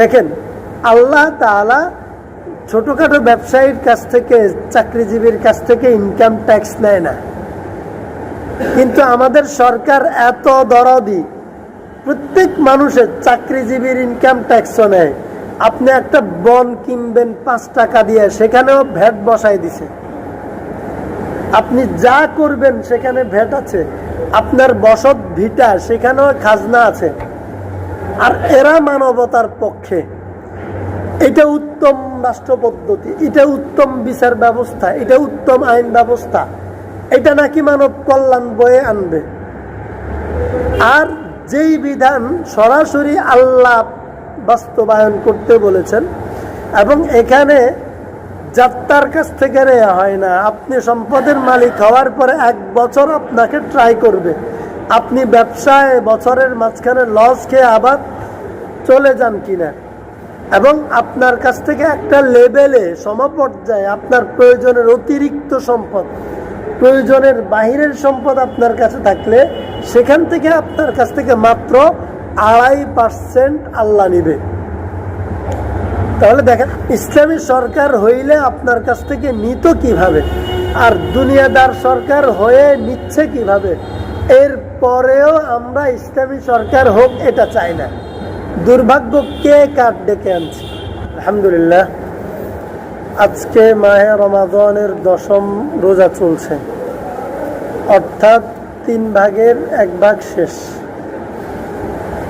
দেখেন, আল্লাহ তাআলা ছোটখাটো ব্যবসায়ীর কাছ থেকে, চাকরিজীবীর কাছ থেকে ইনকাম ট্যাক্স নেয় না। কিন্তু আমাদের সরকার এত দরদি, প্রত্যেক মানুষের চাকরিজীবীর ইনকাম ট্যাক্সও নেয়। আপনি একটা বন কিনবেন পাঁচ টাকা দিয়ে, সেখানেও ভ্যাট বসাই দিছে। আপনি যা করবেন, সেখানে ভ্যাট আছে। আপনার বসত ভিটা, সেখানেও খাজনা আছে। আর এরা মানবতার পক্ষে। এটা উত্তম রাষ্ট্র পদ্ধতি, এটা উত্তম বিচার ব্যবস্থা, এটা উত্তম আইন ব্যবস্থা। এটা নাকি মানব কল্যাণ বয়ে আনবে। আর যেই বিধান সরাসরি আল্লাহ বাস্তবায়ন করতে বলেছেন, এবং এখানে যাত্রার কাছ থেকে নেওয়া হয় না, আপনি সম্পদের মালিক হওয়ার পরে এক বছর আপনাকে ট্রাই করবে। আপনি ব্যবসায় বছরের মাঝখানে লস খেয়ে আবার চলে যান কিনা? এবং আপনার কাছ থেকে একটা লেভেলে সমপর্যায়ে আপনার প্রয়োজনের অতিরিক্ত সম্পদ, প্রয়োজনের বাহিরের সম্পদ আপনার কাছে থাকলে সেখান থেকে আপনার কাছ থেকে মাত্র আড়াই পার্সেন্ট আল্লাহ নিবে। তাহলে দেখেন, ইসলামী সরকার হইলে আপনার কাছ থেকে নিত কীভাবে? আর দুনিয়াদার সরকার হয়ে নিচ্ছে কীভাবে? এর পরেও আমরা ইসলামী সরকার হোক, এটা চাই না। দুর্ভাগ্য কে কাঠ ডেকে আনছে? আলহামদুলিল্লাহ, আজকে মাহে রমাদনের দশম রোজা চলছে। অর্থাৎ তিন ভাগের এক ভাগ শেষ।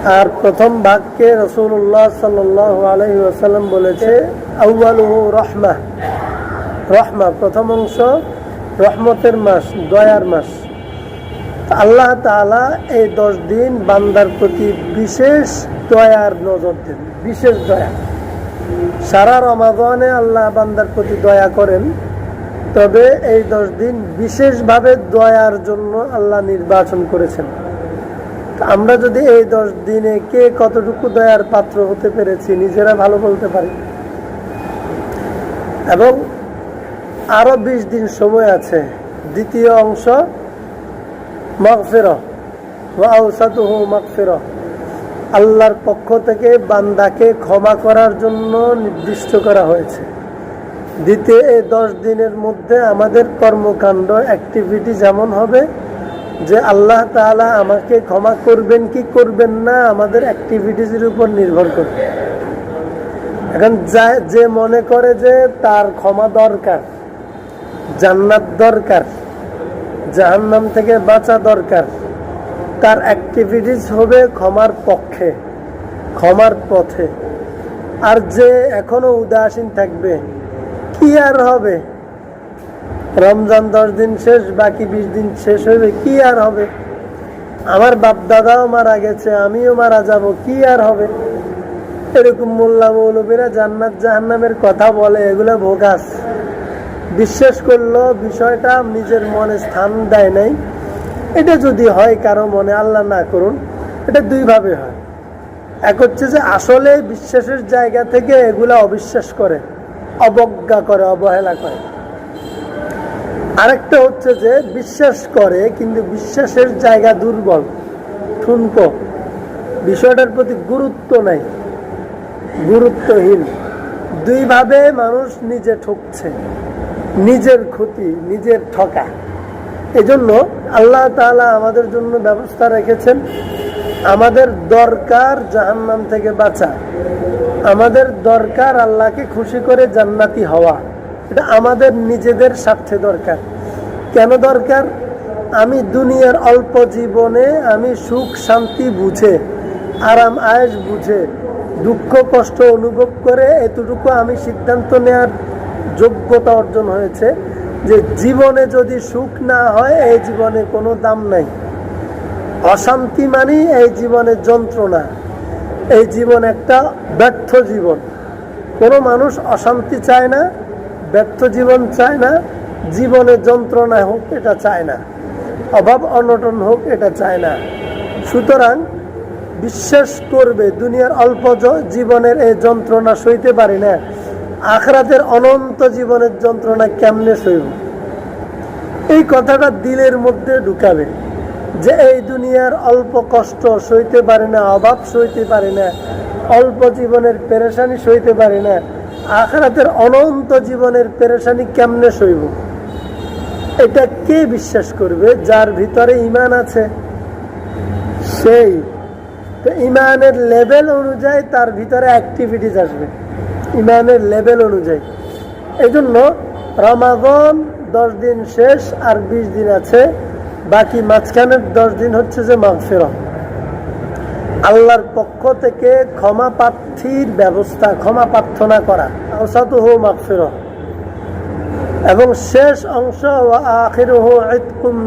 আর প্রথম ভাগকে রসুল্লাহ সাল আলহি আসাল্লাম বলেছে আউ্বালুহু রহমা। রহমা, প্রথম অংশ, রহমতের মাস, দয়ার মাস। আল্লাহ তাআলা এই দশ দিন বান্দার প্রতি বিশেষ দয়ার নজর দেন, বিশেষ দয়া। সারা রমাদানে আল্লাহ বান্দার প্রতি দয়া করেন, তবে এই দশ দিন বিশেষভাবে দয়ার জন্য আল্লাহ নির্বাচন করেছেন। আমরা যদি এই দশ দিনে কে কতটুকু দয়ার পাত্র হতে পেরেছি নিজেরা ভালো বলতে পারি। এবং আরও বিশ দিন সময় আছে, দ্বিতীয় অংশ মগফের মগফের আল্লাহর পক্ষ থেকে বান্দাকে ক্ষমা করার জন্য নির্দিষ্ট করা হয়েছে। দ্বিতীয় এই দশ দিনের মধ্যে আমাদের কর্মকাণ্ড অ্যাক্টিভিটি যেমন হবে, যে আল্লাহ তাআলা আমাকে ক্ষমা করবেন কি করবেন না, আমাদের অ্যাক্টিভিটিসের উপর নির্ভর করবে। এখন যা যে মনে করে যে তার ক্ষমা দরকার, জান্নাত দরকার জাহান্নাম থেকে বাঁচা দরকার। তার অ্যাক্টিভিটিস হবে ক্ষমার পক্ষে, ক্ষমার পথে। আর যে এখনও উদাসীন থাকবে, কি আর হবে? রমজান দশ দিন শেষ, বাকি বিশ দিন শেষ হইবে কি আর হবে? আমার বাপ দাদাও মারা গেছে, আমিও মারা যাব, কি আর হবে? এরকম মোল্লা মৌলবীরা জান্নাত জাহান্নামের কথা বলে, এগুলো ভোগাস বিশ্বাস করল, বিষয়টা নিজের মনে স্থান দেয় নাই। এটা যদি হয়, কারও মনে আল্লাহ না করুন, এটা দুইভাবে হয়। এক হচ্ছে যে, আসলে বিশ্বাসের জায়গা থেকে এগুলা অবিশ্বাস করে, অবজ্ঞা করে, অবহেলা করে। আরেকটা হচ্ছে যে, বিশ্বাস করে, কিন্তু বিশ্বাসের জায়গা দুর্বল, ঠুনকো। বিষয়টার প্রতি গুরুত্ব নাই, গুরুত্বহীন। দুইভাবে মানুষ নিজে ঠকছে। নিজের ক্ষতি, নিজের ঠকা। এজন্য আল্লাহ তাআলা আমাদের জন্য ব্যবস্থা রেখেছেন, আমাদের দরকার জাহান্নাম থেকে বাঁচা। আমাদের দরকার আল্লাহকে খুশি করে জান্নাতি হওয়া। এটা আমাদের নিজেদের স্বার্থে দরকার। কেন দরকার? আমি দুনিয়ার অল্প জীবনে আমি সুখ, শান্তি বুঝে, আরাম আয়েস বুঝে, দুঃখ, কষ্ট অনুভব করে এতটুকু আমি সিদ্ধান্ত নেওয়ার যোগ্যতা অর্জন হয়েছে যে জীবনে যদি সুখ না হয়, এই জীবনে কোনো দাম নাই। অশান্তি মানি এই জীবনের যন্ত্রণা। এই জীবন একটা ব্যর্থ জীবন। কোনো মানুষ অশান্তি চায় না, ব্যর্থ জীবন চায় না জীবনে যন্ত্রণা হোক এটা চায় না, অভাব অনটন হোক এটা চায় না। সুতরাং বিশ্বাস করবে, দুনিয়ার অল্প জীবনের এই যন্ত্রণা সইতে পারি না। আখরাতের অনন্ত জীবনের যন্ত্রণা কেমনে সইব? এই কথাটা দিলের মধ্যে ঢুকাবে যে এই দুনিয়ার অল্প কষ্ট সইতে পারে না, অভাব সইতে পারে না, অল্প জীবনের পেরেশানি সইতে পারে না, আখরাতের অনন্ত জীবনের পেরেশানি কেমনে সইব? এটা কে বিশ্বাস করবে? যার ভিতরে ইমান আছে, সেই। তো ইমানের লেভেল অনুযায়ী তার ভিতরে অ্যাক্টিভিটিস আসবে। ইমানের লেভেল অনুযায়ী। এই জন্য রমাগন দশ দিন শেষ আর বিশ দিন আছে। বাকি মাঝখানের দশ দিন হচ্ছে যে মাগফেরা আল্লাহর পক্ষ থেকে ক্ষমা প্রার্থীর ব্যবস্থা, ক্ষমা প্রার্থনা করা। অসাধু হো মাগফেরা এবং শেষ অংশ আখির হো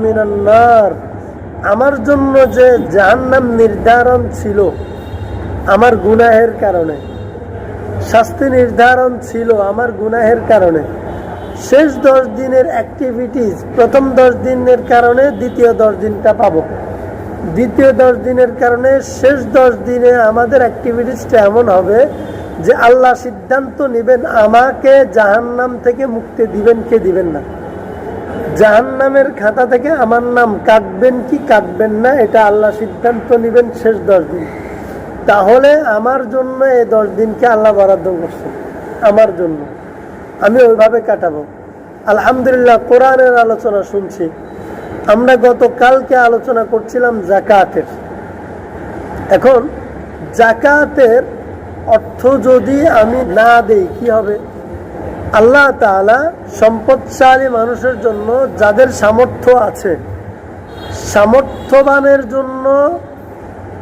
মিনান্নার আমার জন্য যে জাহান্নাম নির্ধারণ ছিল, আমার গুনাহের কারণে। শাস্তি নির্ধারণ ছিল আমার গুনাহের কারণে। শেষ দশ দিনের অ্যাক্টিভিটিস প্রথম দশ দিনের কারণে দ্বিতীয় দশ দিনটা পাবো। দ্বিতীয় দশ দিনের কারণে শেষ দশ দিনে আমাদের অ্যাক্টিভিটিসটা এমন হবে যে আল্লাহ সিদ্ধান্ত নেবেন, আমাকে জাহান্নাম থেকে মুক্তি দিবেন কে দিবেন না। জাহান্নামের খাতা থেকে আমার নাম কাটবেন কি কাটবেন না, এটা আল্লাহ সিদ্ধান্ত নেবেন শেষ দশ দিন। তাহলে আমার জন্য এই দশ দিনকে আল্লাহ বরাদ্দ করছে। আমার জন্য। আমি ওইভাবে কাটাবো। আলহামদুলিল্লাহ, কোরআনের আলোচনা শুনছি। আমরা গতকালকে আলোচনা করছিলাম জাকাতের। এখন জাকাতের অর্থ যদি আমি না দেই, কি হবে? আল্লাহ তাআলা সম্পদশালী মানুষের জন্য যাদের সামর্থ্য আছে, সামর্থ্যবানের জন্য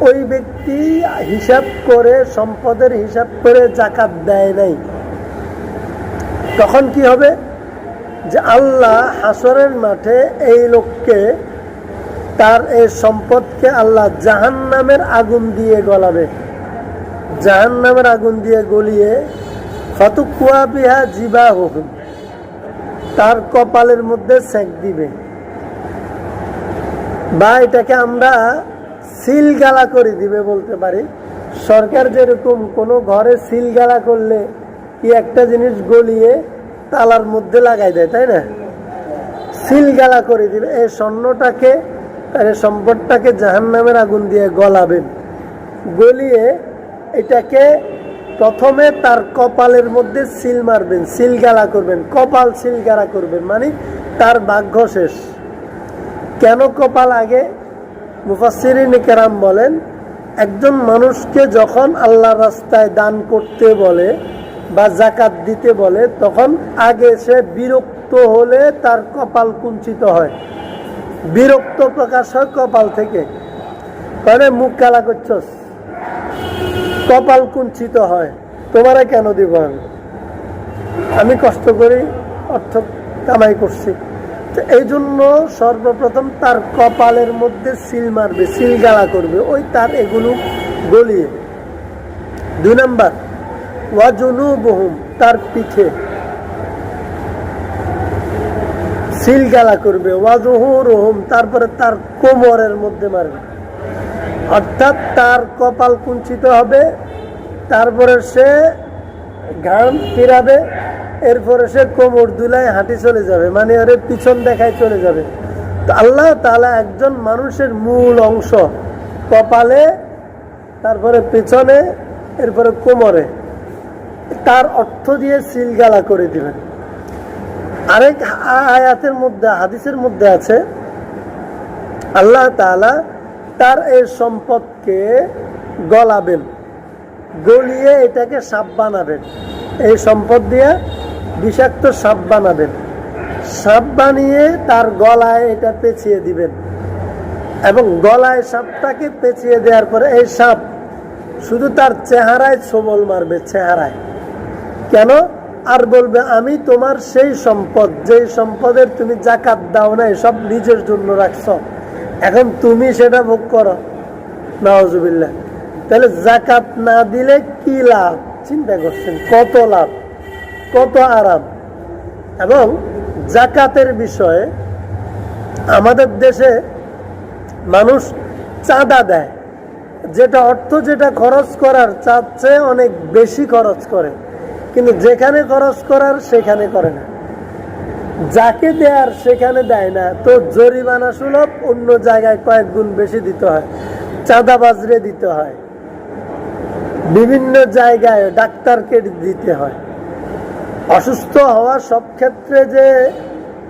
ওই ব্যক্তি হিসাব করে, সম্পদের হিসাব করে জাকাত দেয় নাই। তখন কি হবে? যে আল্লাহ হাসরের মাঠে এই লোককে তার এই সম্পদকে আল্লাহ জাহান নামের আগুন দিয়ে গলাবে। জাহান নামের আগুন দিয়ে গলিয়ে ফতুকুয়া বিহা জিবা হুকুম তার কপালের মধ্যে সেঁক দিবে। বা এটাকে আমরা সিল গালা করে দিবে বলতে পারি। সরকার যেরকম কোনো ঘরে সিল গালা করলে কি একটা জিনিস গলিয়ে তালার মধ্যে লাগাই দেয়, তাই না? সিল গালা করে দিবে। এই স্বর্ণটাকে সম্পদটাকে জাহান নামের আগুন দিয়ে গলাবেন। গলিয়ে এটাকে প্রথমে তার কপালের মধ্যে সিল মারবেন সিল গালা করবেন, কপাল সিল গালা করবেন মানে তার ভাগ্য শেষ। কেন কপাল আগে? মুফাসিরিন কেরাম বলেন, একজন মানুষকে যখন আল্লাহ রাস্তায় দান করতে বলে বা জাকাত দিতে বলে, তখন আগে সে বিরক্ত হলে তার কপাল কুঞ্চিত হয়। বিরক্ত প্রকাশ হয় কপাল থেকে। মানে মুখ কালা করছস। কপাল কুঞ্চিত হয়। তোমারা কেন দিব আমি? আমি কষ্ট করি, অর্থ কামাই করছি। এই জন্য সর্বপ্রথম তার কপালের মধ্যে সিল মারবে, সিল গালা করবে। ওই তার এগুলো গলিয়ে। দুই নাম্বার ওয়াজনু বহুম তার পিঠে সিল গালা করবে। ওয়াজহু রহুম তারপরে তার কোমরের মধ্যে মারবে। অর্থাৎ তার কপাল কুঞ্চিত হবে, তারপরে সে ঘাম ফিরাবে এরপরে সে কোমর দুলায় হাঁটি চলে যাবে। মানে ওরে পিছন দেখায় চলে যাবে। তো আল্লাহ তালা একজন মানুষের মূল অংশ। কপালে, তারপরে পেছনে, এরপরে কোমরে। তার অর্থ দিয়ে সিলগালা করে দিবেন। আরেক আয়াতের মধ্যে, হাদিসের মধ্যে আছে, আল্লাহ তালা তার এই সম্পদকে গলাবেন। গলিয়ে এটাকে সাপ বানাবেন। এই সম্পদ দিয়ে বিষাক্ত সাপ বানাবেন। সাপ বানিয়ে তার গলায় এটা পেঁচিয়ে দিবেন। এবং গলায় সাপটাকে পেঁচিয়ে দেওয়ার পরে এই সাপ শুধু তার চেহারায় সবল মারবে, চেহারায়। কেন? আর বলবে, আমি তোমার সেই সম্পদ, যেই সম্পদের তুমি জাকাত দাও না সব নিজের জন্য রাখছ। এখন তুমি সেটা ভোগ করো। নওয়াজুবিল্লাহ তাহলে জাকাত না দিলে কি লাভ? চিন্তা করছেন, কত লাভ? কত আরাম? এবং জাকাতের বিষয়ে আমাদের দেশে মানুষ চাঁদা দেয়। যেটা অর্থ যেটা খরচ করার চাচ্ছে অনেক বেশি খরচ করে। কিন্তু যেখানে খরচ করার, সেখানে করে না। যাকে দেয়ার, সেখানে দেয় না। তো জরিমানা সুলভ, অন্য জায়গায় কয়েক গুণ বেশি দিতে হয়। চাঁদা বাজরে দিতে হয়। বিভিন্ন জায়গায় ডাক্তারকে দিতে হয়। অসুস্থ হওয়া সব ক্ষেত্রে যে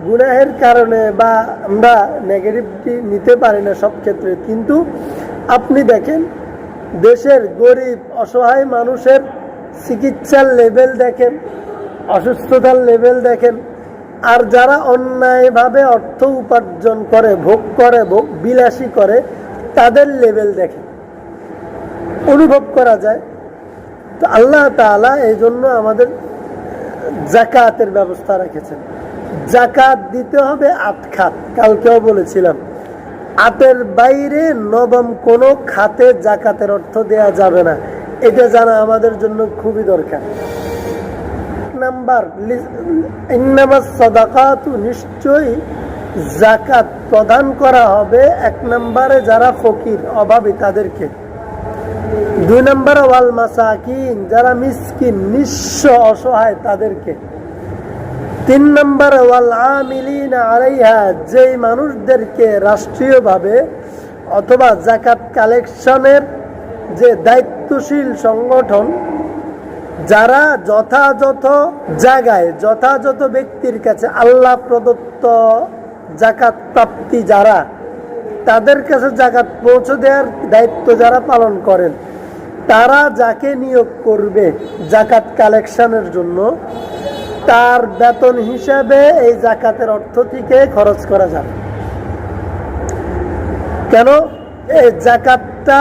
গুনাহের কারণে বা আমরা নেগেটিভটি নিতে পারি না সব ক্ষেত্রে, কিন্তু আপনি দেখেন, দেশের গরিব, অসহায় মানুষের চিকিৎসার লেভেল দেখেন, অসুস্থতার লেভেল দেখেন, আর যারা অন্যায়ভাবে অর্থ উপার্জন করে, ভোগ করে, ভোগ বিলাসী করে, তাদের লেভেল দেখেন। অনুভব করা যায়। তো আল্লাহ তাআলা এই জন্য আমাদের জাকাতের ব্যবস্থা রেখেছেন। জাকাত দিতে হবে আট খাত। কালকেও বলেছিলাম, আটের বাইরে নবম কোনো খাতে জাকাতের অর্থ দেয়া যাবে না। এটা জানা আমাদের জন্য খুবই দরকার। নাম্বার সাদাকাতু নিশ্চয়ই জাকাত প্রদান করা হবে এক নম্বরে যারা ফকির, অভাবী তাদেরকে। দুই নম্বর ওয়াল মাসাকিন, যারা মিসকিন, নিঃস্ব অসহায় তাদেরকে। তিন নম্বর ওয়াল আমিলিন আলাইহা, যেই মানুষদেরকে রাষ্ট্রীয়ভাবে অথবা জাকাত কালেকশনের যে দায়িত্বশীল সংগঠন, যারা যথাযথ জায়গায়, যথাযথ ব্যক্তির কাছে আল্লাহ প্রদত্ত জাকাত প্রাপ্তি যারা, তাদের কাছে জাকাত পৌঁছে দেওয়ার দায়িত্ব যারা পালন করেন তারা যাকে নিয়োগ করবে জাকাত কালেকশনের জন্য, তার বেতন হিসাবে এই জাকাতের অর্থ থেকে খরচ করা যাবে। কেন? এই জাকাতটা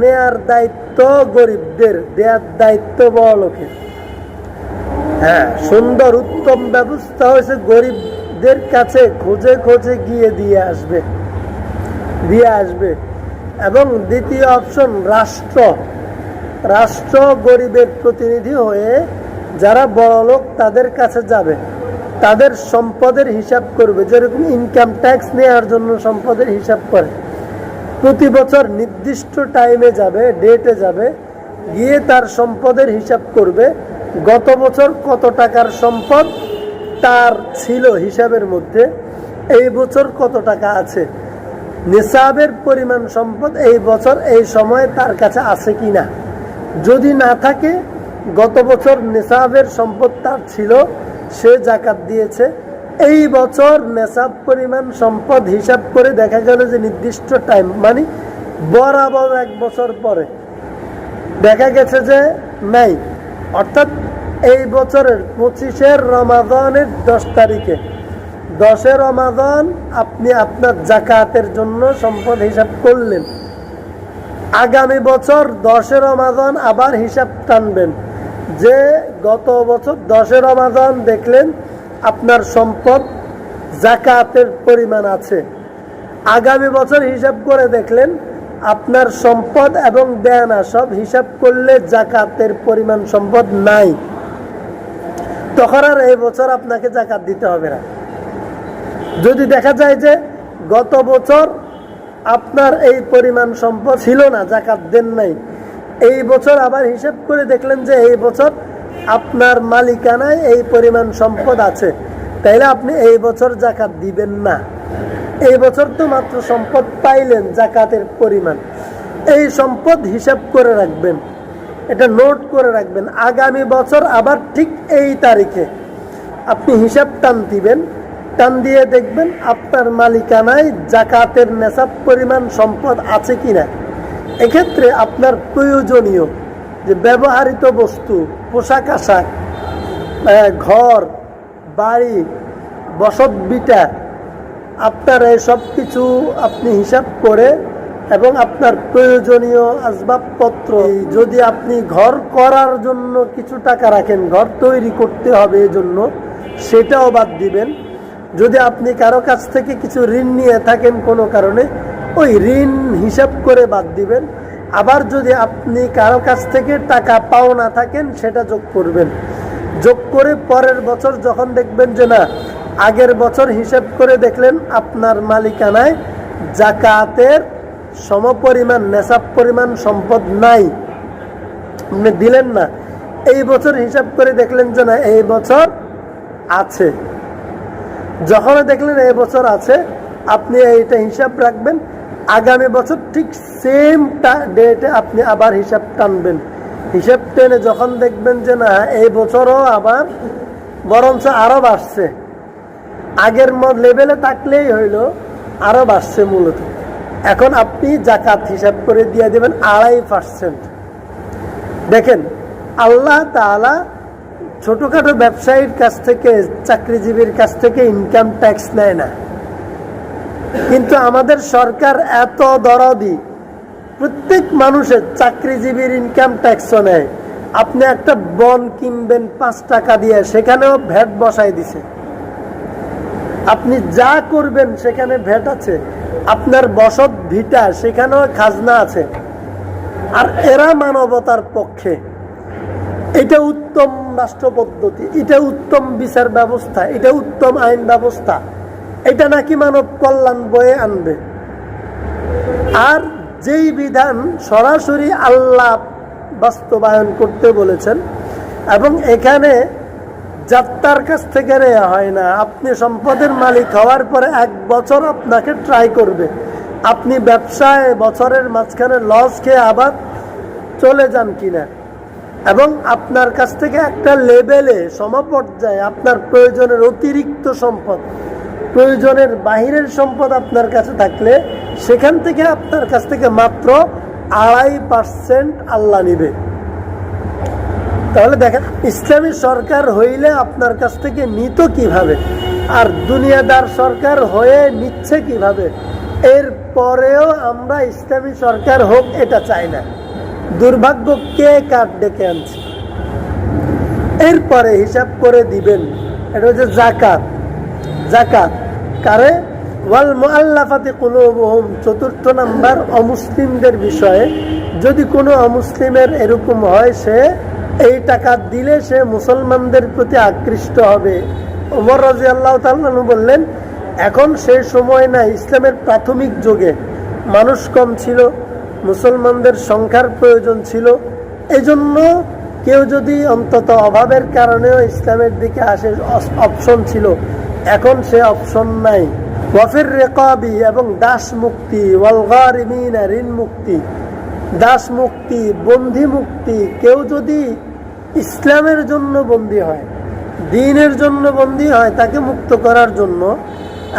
নেয়ার দায়িত্ব গরিবদের দেওয়ার দায়িত্ব বড় লোকের হ্যাঁ সুন্দর উত্তম ব্যবস্থা হয়েছে, গরিবদের কাছে খোঁজে খোঁজে গিয়ে দিয়ে আসবে দিয়ে আসবে। এবং দ্বিতীয় অপশন, রাষ্ট্র। রাষ্ট্র গরিবের প্রতিনিধি হয়ে যারা বড় লোক তাদের কাছে যাবে, তাদের সম্পদের হিসাব করবে। যেরকম ইনকাম ট্যাক্স নেওয়ার জন্য সম্পদের হিসাব করে। প্রতি বছর নির্দিষ্ট টাইমে যাবে ডেটে যাবে, গিয়ে তার সম্পদের হিসাব করবে। গত বছর কত টাকার সম্পদ তার ছিল হিসাবের মধ্যে, এই বছর কত টাকা আছে? নিসাবের পরিমাণ সম্পদ এই বছর, এই সময়ে তার কাছে আছে কি না যদি না থাকে, গত বছর নিসাবের সম্পদ তার ছিল, সে জাকাত দিয়েছে। এই বছর নেশাব পরিমাণ সম্পদ হিসাব করে দেখা গেল যে নির্দিষ্ট টাইম মানে বরাবর এক বছর পরে। দেখা গেছে যে নাই, অর্থাৎ এই বছরের পঁচিশের রমাদানের দশ তারিখে। দশে রমাদান আপনি আপনার জাকাতের জন্য সম্পদ হিসাব করলেন। আগামী বছর দশে রমাদান আবার হিসাব টানবেন। যে গত বছর দশে রমাদান দেখলেন আপনার সম্পদ জাকাতের পরিমাণ আছে। আগামী বছর হিসাব করে দেখলেন আপনার সম্পদ এবং দেয়ানা সব হিসাব করলে জাকাতের পরিমাণ সম্পদ নাই। তখন আর এই বছর আপনাকে জাকাত দিতে হবে না। যদি দেখা যায় যে গত বছর আপনার এই পরিমাণ সম্পদ ছিল না জাকাত দেন নাই। এই বছর আবার হিসাব করে দেখলেন যে এই বছর আপনার মালিকানায় এই পরিমাণ সম্পদ আছে। তাইলে আপনি এই বছর জাকাত দিবেন না। এই বছর তো মাত্র সম্পদ পাইলেন জাকাতের পরিমাণ। এই সম্পদ হিসাব করে রাখবেন। এটা নোট করে রাখবেন। আগামী বছর আবার ঠিক এই তারিখে আপনি হিসাব টান দিবেন। টান দিয়ে দেখবেন আপনার মালিকানায় জাকাতের নেশাব পরিমাণ সম্পদ আছে কি না। এক্ষেত্রে আপনার প্রয়োজনীয় যে ব্যবহারিত বস্তু, পোশাক আশাক ঘর, বাড়ি, বসত বিটা, আপনার এই সব কিছু আপনি হিসাব করে এবং আপনার প্রয়োজনীয় আসবাবপত্র, যদি আপনি ঘর করার জন্য কিছু টাকা রাখেন, ঘর তৈরি করতে হবে এই জন্য সেটাও বাদ দিবেন। যদি আপনি কারও কাছ থেকে কিছু ঋণ নিয়ে থাকেন কোনো কারণে, ওই ঋণ হিসাব করে বাদ দিবেন। আবার যদি আপনি কারও কাছ থেকে টাকা পাও না থাকেন, সেটা যোগ করবেন। যোগ করে পরের বছর যখন দেখবেন যে না, আগের বছর হিসেব করে দেখলেন আপনার মালিকানায় জাকাতের সমপরিমাণ, নেশাব পরিমাণ সম্পদ নাই। দিলেন না। এই বছর হিসাব করে দেখলেন যে না, এই বছর আছে। যখন দেখলেন এই বছর আছে, আপনি এইটা হিসাব রাখবেন। আগামী বছর ঠিক সেম ডেটে আপনি আবার হিসাব টানবেন। হিসাব টেনে যখন দেখবেন যে না, এই বছরও আবার, বরঞ্চ আরও বাড়ছে। আগের মত লেভেলে থাকলেই হইল আরও বাড়ছে মূলত। এখন আপনি জাকাত হিসাব করে দিয়ে দেবেন আড়াই পার্সেন্ট দেখেন, আল্লাহ তাআলা ছোটখাটো ব্যবসায়ীর কাছ থেকে, চাকরিজীবীর কাছ থেকে ইনকাম ট্যাক্স নেয় না। কিন্তু আমাদের সরকার এত দরদি, প্রত্যেক মানুষের চাকরিজীবীর ইনকাম ট্যাক্সও নেয়। আপনি একটা বন কিনবেন পাঁচ টাকা দিয়ে, সেখানেও ভ্যাট বসাই দিছে। আপনি যা করবেন, সেখানে ভ্যাট আছে। আপনার বসত ভিটা, সেখানেও খাজনা আছে। আর এরা মানবতার পক্ষে। এটা উত্তম রাষ্ট্র পদ্ধতি এটা উত্তম বিচার ব্যবস্থা, এটা উত্তম আইন ব্যবস্থা। এটা নাকি মানব কল্যাণ বয়ে আনবে। আর যেই বিধান সরাসরি আল্লাহ বাস্তবায়ন করতে বলেছেন, এবং এখানে যাত্রার কাছ থেকে নেওয়া হয় না, আপনি সম্পদের মালিক হওয়ার পরে এক বছর আপনাকে ট্রাই করবে। আপনি ব্যবসায় বছরের মাঝখানে লস খেয়ে আবার চলে যান কিনা। এবং আপনার কাছ থেকে একটা লেভেলে সমপর্যায়ে আপনার প্রয়োজনের অতিরিক্ত সম্পদ, প্রয়োজনের বাহিরের সম্পদ আপনার কাছে থাকলে সেখান থেকে আপনার কাছ থেকে মাত্র আড়াই পার্সেন্ট আল্লাহ নিবে। তাহলে দেখেন, ইসলামী সরকার হইলে আপনার কাছ থেকে নিত কীভাবে? আর দুনিয়াদার সরকার হয়ে নিচ্ছে কীভাবে? এর পরেও আমরা ইসলামী সরকার হোক, এটা চাই না। দুর্ভাগ্য কে কাঠ ডেকে আনছে? এরপরে হিসাব করে দিবেন। এটা হচ্ছে জাকাত জাকাত কারে? ওয়াল মুআল্লাফাতি কুলুবুহুম। চতুর্থ নাম্বার, অমুসলিমদের বিষয়ে যদি কোনো অমুসলিমের এরকম হয়, সে এই টাকা দিলে সে মুসলমানদের প্রতি আকৃষ্ট হবে। ওমর রাজি আল্লাহ তাল্লাহ বললেন, এখন সেই সময় না ইসলামের প্রাথমিক যুগে। মানুষ কম ছিল মুসলমানদের সংখ্যার প্রয়োজন ছিল। এজন্য কেউ যদি অন্তত অভাবের কারণেও ইসলামের দিকে আসে, অপশন ছিল। এখন সে অপশন নাই। ওয়াফির রেকাবি এবং দাস মুক্তি ওয়ালগারিমিনা ঋণ মুক্তি, দাস মুক্তি বন্দি মুক্তি, কেউ যদি ইসলামের জন্য বন্দী হয়, দিনের জন্য বন্দী হয়, তাকে মুক্ত করার জন্য,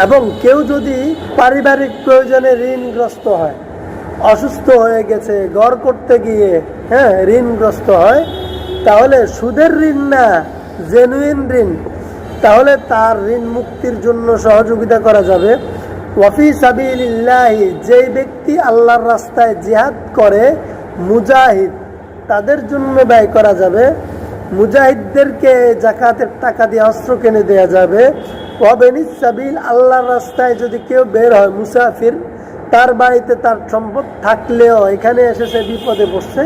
এবং কেউ যদি পারিবারিক প্রয়োজনে ঋণগ্রস্ত হয় অসুস্থ হয়ে গেছে গড় করতে গিয়ে হ্যাঁ ঋণগ্রস্ত হয়, তাহলে সুদের ঋণ না জেনুইন ঋণ? তাহলে তার ঋণ মুক্তির জন্য সহযোগিতা করা যাবে। ওয়াফি সাবিল্লাহি যেই ব্যক্তি আল্লাহর রাস্তায় জিহাদ করে, মুজাহিদ, তাদের জন্য ব্যয় করা যাবে। মুজাহিদদেরকে জাকাতের টাকা দিয়ে অস্ত্র কিনে দেওয়া যাবে। ওয়াবেনিস সাবিল, আল্লাহর রাস্তায় যদি কেউ বের হয়, মুসাফির তার বাড়িতে তার সম্পদ থাকলেও এখানে এসে সে বিপদে পড়ছে,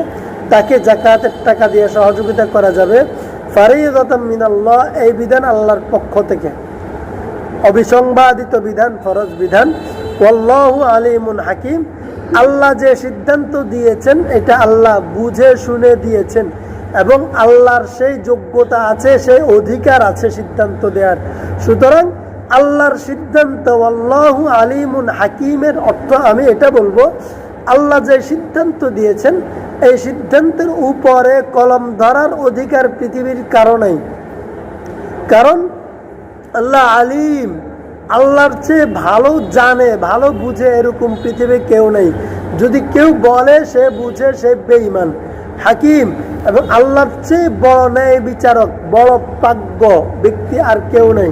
তাকে জাকাতের টাকা দিয়ে সহযোগিতা করা যাবে। ফারিদতাম মিনাল্লাহ, এই বিধান আল্লাহর পক্ষ থেকে। অবিসংবাদিত বিধান, ফরজ বিধান। ওয়াল্লাহু আলিমুন হাকিম। আল্লাহ যে সিদ্ধান্ত দিয়েছেন, এটা আল্লাহ বুঝে শুনে দিয়েছেন এবং আল্লাহর সেই যোগ্যতা আছে, সেই অধিকার আছে সিদ্ধান্ত দেওয়ার সুতরাং আল্লাহর সিদ্ধান্ত, আল্লাহ আলিমুন হাকিমের অর্থ আমি এটা বলব, আল্লাহ যে সিদ্ধান্ত দিয়েছেন, এই সিদ্ধান্তের উপরে কলম ধরার অধিকার পৃথিবীর কারণেই। কারণ আল্লাহ আলিম, আল্লাহর চেয়ে ভালো জানে, ভালো বুঝে এরকম পৃথিবী কেউ নেই। যদি কেউ বলে সে বুঝে, সে বেঈমান। হাকিম এবং আল্লাহর চেয়ে বড় ন্যায় বিচারক, বড় প্রাজ্ঞ ব্যক্তি আর কেউ নেই।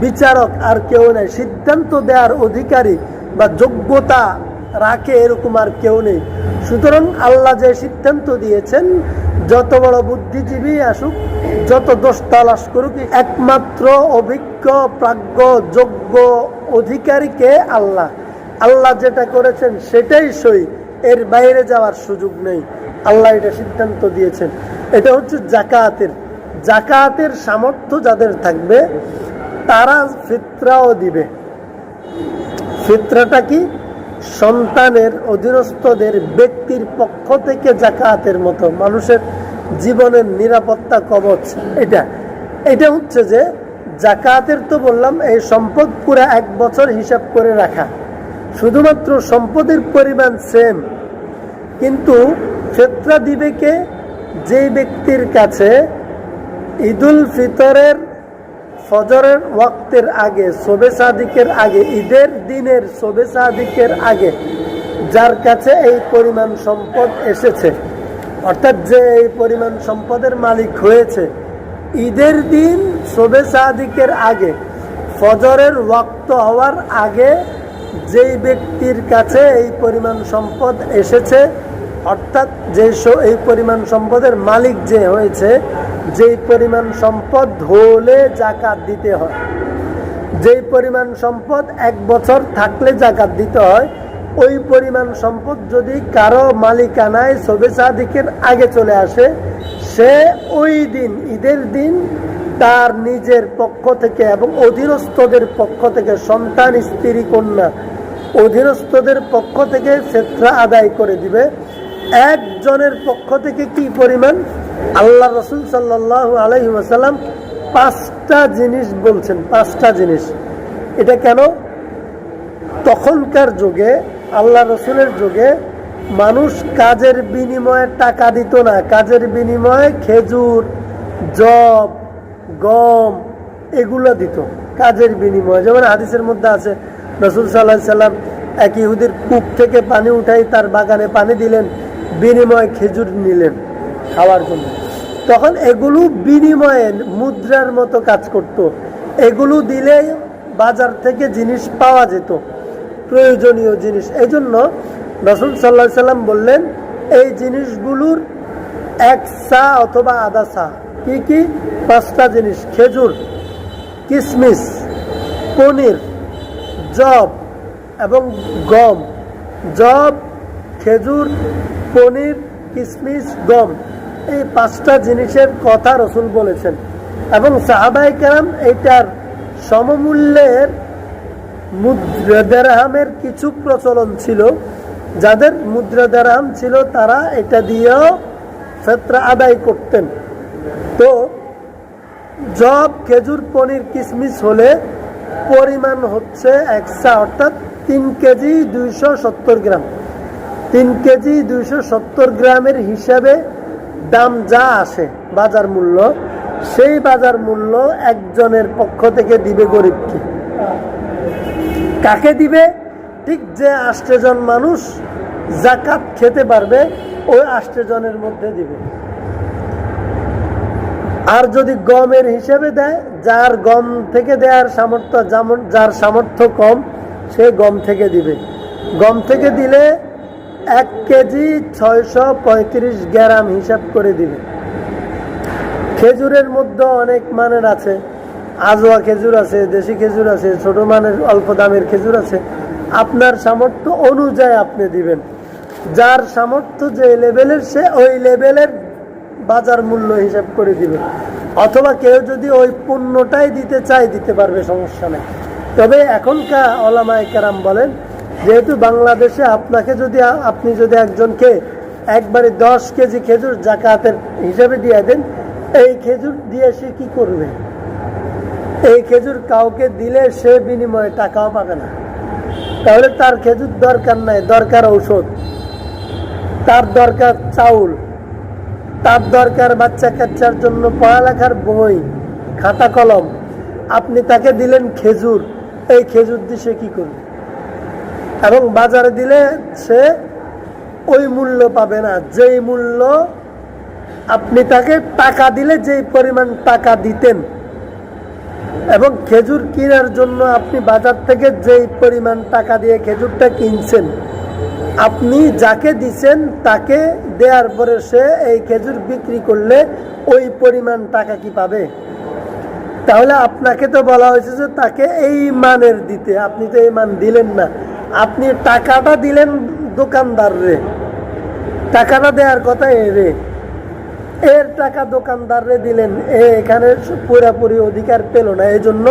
বিচারক আর কেউ নেই। সিদ্ধান্ত দেওয়ার অধিকারী বা যোগ্যতা রাখে এরকম আর কেউ নেই। সুতরাং আল্লাহ যে সিদ্ধান্ত দিয়েছেন, যত বড় বুদ্ধিজীবী আসুক, যত দোষ তালাশ করুক, একমাত্র অভিজ্ঞ, প্রাজ্ঞ, যোগ্য অধিকারীকে আল্লাহ। আল্লাহ যেটা করেছেন সেটাই সই। এর বাইরে যাওয়ার সুযোগ নেই। আল্লাহ এটা সিদ্ধান্ত দিয়েছেন। এটা হচ্ছে জাকাতের। জাকাতের সামর্থ্য যাদের থাকবে, তারা ফিতরাও দিবে। ফিতরাটা কি? সন্তানের, অধীনস্থদের ব্যক্তির পক্ষ থেকে জাকাতের মতো। মানুষের জীবনের নিরাপত্তা কবচ এটা। এটা হচ্ছে যে, জাকাতের তো বললাম, এই সম্পদ পুরো এক বছর হিসাব করে রাখা। শুধুমাত্র সম্পদের পরিমাণ সেম কিন্তু ফেতরা দিবে কে যেই ব্যক্তির কাছে ঈদুল ফিতরের ফজরের ওয়াক্তের আগে, শোবে সাদিকের আগে, ঈদের দিনের শোবে সাদিকের আগে যার কাছে এই পরিমাণ সম্পদ এসেছে, অর্থাৎ যে এই পরিমাণ সম্পদের মালিক হয়েছে, ঈদের দিন শোবে সাদিকের আগে, ফজরের ওয়াক্ত হওয়ার আগে যেই ব্যক্তির কাছে এই পরিমাণ সম্পদ এসেছে, অর্থাৎ যে এই পরিমাণ সম্পদের মালিক যে হয়েছে, যেই পরিমাণ সম্পদ হলে জাকাত দিতে হয়। যেই পরিমাণ সম্পদ এক বছর থাকলে জাকাত দিতে হয়, ওই পরিমাণ সম্পদ যদি কারও মালিকানায় সবে আগে চলে আসে, সে ওই দিন, ঈদের দিন তার নিজের পক্ষ থেকে এবং অধীনস্থদের পক্ষ থেকে সন্তান, স্ত্রী, কন্যা, অধীনস্থদের পক্ষ থেকে ফেতরা আদায় করে দিবে। একজনের পক্ষ থেকে কি পরিমাণ? আল্লাহ রসুল সাল্লাহ আলহি ওয়াসাল্লাম পাঁচটা জিনিস বলছেন, পাঁচটা জিনিস। এটা কেন? তখনকার যুগে, আল্লাহ রসুলের যুগে মানুষ কাজের বিনিময়ে টাকা দিত না। কাজের বিনিময়ে খেজুর জব গম, এগুলো দিত, কাজের বিনিময়ে। যেমন হাদিসের মধ্যে আছে, রসুল সাল্লাহ সাল্লাম এক ইহুদির কূপ থেকে পানি উঠাই তার বাগানে পানি দিলেন, বিনিময়ে খেজুর নিলেন খাওয়ার জন্য। তখন এগুলো বিনিময়ে মুদ্রার মতো কাজ করত। এগুলো দিলে বাজার থেকে জিনিস পাওয়া যেত, প্রয়োজনীয় জিনিস। এই জন্য রসুল সাল্লাহ সাল্লাম বললেন, এই জিনিসগুলোর এক সা অথবা আধা সা কি কি? পাঁচটা জিনিস। খেজুর কিশমিশ পনির জব এবং গম। জব খেজুর, পনির কিশমিশ গম। এই পাঁচটা জিনিসের কথা রসুল বলেছেন। এবং সাহাবাই কেরাম এইটার সমমূল্যের মুদ্রা দেরহামের কিছু প্রচলন ছিল। যাদের মুদ্রা দেরহাম ছিল তারা এটা দিয়েও ফেতরা আদায় করতেন। তো জব খেজুর পনির কিশমিশ হলে পরিমাণ হচ্ছে একশা, অর্থাৎ তিন কেজি দুইশো সত্তর গ্রাম। তিন কেজি দুইশো সত্তর গ্রামের হিসাবে দাম যা আসে বাজার মূল্য, সেই বাজার মূল্য একজনের পক্ষ থেকে দিবে গরিবকে। কাকে দিবে? ঠিক যে আষ্টেজন মানুষ জাকাত খেতে পারবে, ওই আষ্টেজনের মধ্যে দিবে। আর যদি গমের হিসেবে দেয়, যার গম থেকে দেওয়ার সামর্থ্য যেমন যার সামর্থ্য কম, সে গম থেকে দিবে। গম থেকে দিলে এক কেজি ছয়শো পঁয়ত্রিশ গ্রাম হিসাব করে দিবে। খেজুরের মধ্যে অনেক মানের আছে। আজোয়া খেজুর আছে, দেশি খেজুর আছে, ছোট মানের অল্প দামের খেজুর আছে। আপনার সামর্থ্য অনুযায়ী আপনি দিবেন। যার সামর্থ্য যে লেভেলের সে ওই লেভেলের বাজার মূল্য হিসাব করে দিবে। অথবা কেউ যদি ওই পণ্যটাই দিতে চায়, দিতে পারবে, সমস্যা নেই। তবে এখনকার ওলামায় কেরাম বলেন, যেহেতু বাংলাদেশে আপনাকে যদি আপনি যদি একজনকে একবারে দশ কেজি খেজুর জাকাতের হিসাবে দিয়ে দেন, এই খেজুর দিয়ে সে কি করবে? এই খেজুর কাউকে দিলে সে বিনিময়ে টাকাও পাবে না। তাহলে তার খেজুর দরকার নাই, দরকার ঔষধ। তার দরকার চাউল। তার দরকার বাচ্চা কাচ্চার জন্য পড়ালেখার বই, খাতা কলম। আপনি তাকে দিলেন খেজুর। এই খেজুর দিয়ে সে কী করবে? এবং বাজারে দিলে সে ওই মূল্য পাবে না। যেই মূল্য আপনি তাকে টাকা দিলে, যেই পরিমাণ টাকা দিতেন। এবং খেজুর কেনার জন্য আপনি বাজার থেকে যেই পরিমাণ টাকা দিয়ে খেজুরটা কিনছেন আপনি যাকে দিচ্ছেন তাকে দেওয়ার পরে সে এই খেজুর বিক্রি করলে ওই পরিমাণ টাকা কি পাবে? তাহলে আপনাকে তো বলা হয়েছে যে তাকে এই মানের দিতে। আপনি তো এই মান দিলেন না। আপনি টাকাটা দিলেন দোকানদার রে। টাকাটা দেওয়ার কথা রে। এর টাকা দোকানদার রে দিলেন। এ এখানে পুরাপুরি অধিকার পেল না। এই জন্য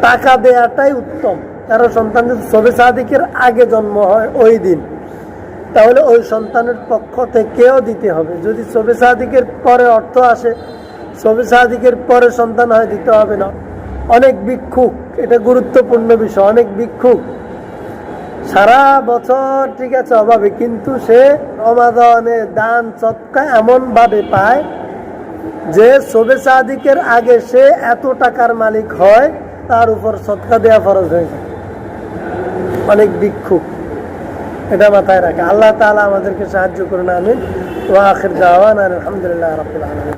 টাকা দেওয়াটাই উত্তম। কারও সন্তান সবে সাদিকের আগে জন্ম হয়, ওই দিন। তাহলে ওই সন্তানের পক্ষ থেকেও দিতে হবে। যদি সবে সাদিকের পরে অর্থ আসে সবে সাদিকের পরে সন্তান হয়, দিতে হবে না। অনেক ভিক্ষুক, এটা গুরুত্বপূর্ণ বিষয়, অনেক ভিক্ষুক। সারা বছর, ঠিক আছে, অভাবে, কিন্তু সে রমাদানে দান সৎকা এমন ভাবে পায় যে সবে সাদিকের আগে সে এত টাকার মালিক হয়, তার উপর সৎকা দেওয়া ফরজ হয়ে যায়। অনেক ভিক্ষুক। এটা মাথায় রাখে। আল্লাহ তালা আমাদেরকে সাহায্য করুন, আমিন। ওয়া আখির দাওয়ানা আলহামদুলিল্লাহ রবিল আলামিন।